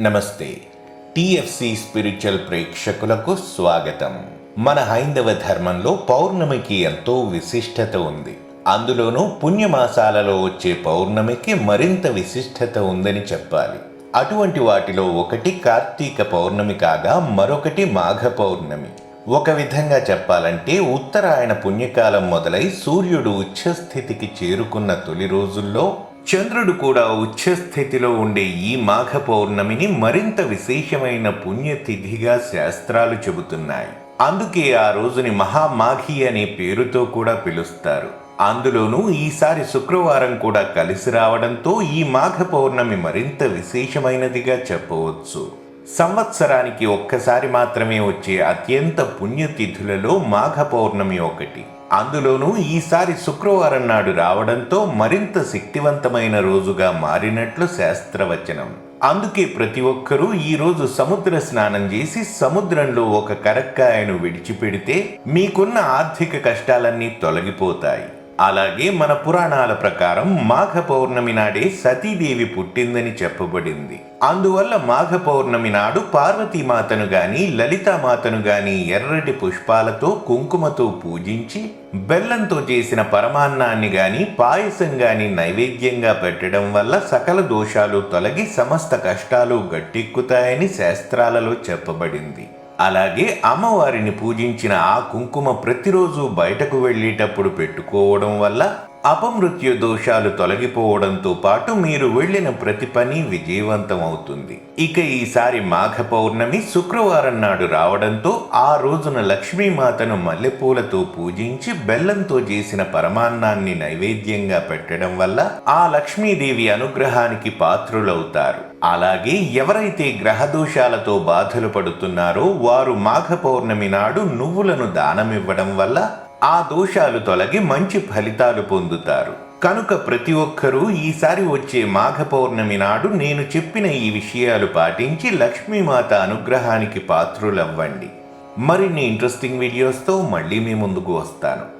నమస్తే. TFC spiritual ప్రేక్షకులకు స్వాగతం. మన హైందవ ధర్మంలో పౌర్ణమికి ఎంతో విశిష్టత ఉంది. అందులోనూ పుణ్యమాసాలలో వచ్చే పౌర్ణమికి మరింత విశిష్టత ఉందని చెప్పాలి. అటువంటి వాటిలో ఒకటి కార్తీక పౌర్ణమి కాగా మరొకటి మాఘ పౌర్ణమి. ఒక విధంగా చెప్పాలంటే ఉత్తరాయణ పుణ్యకాలం మొదలై సూర్యుడు ఉచ్చస్థితికి చేరుకున్న తొలి రోజుల్లో చంద్రుడు కూడా ఉచ్చస్థితిలో ఉండే ఈ మాఘ పౌర్ణమిని మరింత విశేషమైన పుణ్యతిథిగా శాస్త్రాలు చెబుతున్నాయి. అందుకే ఆ రోజుని మహామాఘి అనే పేరుతో కూడా పిలుస్తారు. అందులోనూ ఈసారి శుక్రవారం కూడా కలిసి రావడంతో ఈ మాఘ పౌర్ణమి మరింత విశేషమైనదిగా చెప్పవచ్చు. సంవత్సరానికి ఒక్కసారి మాత్రమే వచ్చే అత్యంత పుణ్యతిథులలో మాఘ పౌర్ణమి ఒకటి. అందులోనూ ఈసారి శుక్రవారం నాడు రావడంతో మరింత శక్తివంతమైన రోజుగా మారినట్లు శాస్త్రవచనం. అందుకే ప్రతి ఒక్కరూ ఈ రోజు సముద్ర స్నానం చేసి సముద్రంలో ఒక కరక్కాయను విడిచిపెడితే మీకున్న ఆర్థిక కష్టాలన్నీ తొలగిపోతాయి. అలాగే మన పురాణాల ప్రకారం మాఘ పౌర్ణమి నాడే సతీదేవి పుట్టిందని చెప్పబడింది. అందువల్ల మాఘ పౌర్ణమి నాడు పార్వతీమాతను గాని లలితామాతను గాని ఎర్రటి పుష్పాలతో కుంకుమతో పూజించి బెల్లంతో చేసిన పరమాన్నాన్ని గాని పాయసం గాని నైవేద్యంగా పెట్టడం వల్ల సకల దోషాలు తొలగి సమస్త కష్టాలు గట్టెక్కుతాయని శాస్త్రాలలో చెప్పబడింది. అలాగే అమ్మవారిని పూజించిన ఆ కుంకుమ ప్రతిరోజు బయటకు వెళ్ళేటప్పుడు పెట్టుకోవడం వల్ల అపమృత్యు దోషాలు తొలగిపోవడంతో పాటు మీరు వెళ్ళిన ప్రతి పని విజయవంతం అవుతుంది. ఇక ఈసారి మాఘ పౌర్ణమి శుక్రవారం నాడు రావడంతో ఆ రోజున లక్ష్మీమాతను మల్లెపూలతో పూజించి బెల్లంతో చేసిన పరమాన్నాన్ని నైవేద్యంగా పెట్టడం వల్ల ఆ లక్ష్మీదేవి అనుగ్రహానికి పాత్రులవుతారు. అలాగే ఎవరైతే గ్రహదోషాలతో బాధలు పడుతున్నారో వారు మాఘ పౌర్ణమి నాడు నువ్వులను దానమివ్వడం వల్ల ఆ దోషాలు తొలగి మంచి ఫలితాలు పొందుతారు. కనుక ప్రతి ఒక్కరూ ఈసారి వచ్చే మాఘ పౌర్ణమి నాడు నేను చెప్పిన ఈ విషయాలు పాటించి లక్ష్మీమాత అనుగ్రహానికి పాత్రులవ్వండి. మరిన్ని ఇంట్రెస్టింగ్ వీడియోస్తో మళ్ళీ మీ ముందుకు వస్తాను.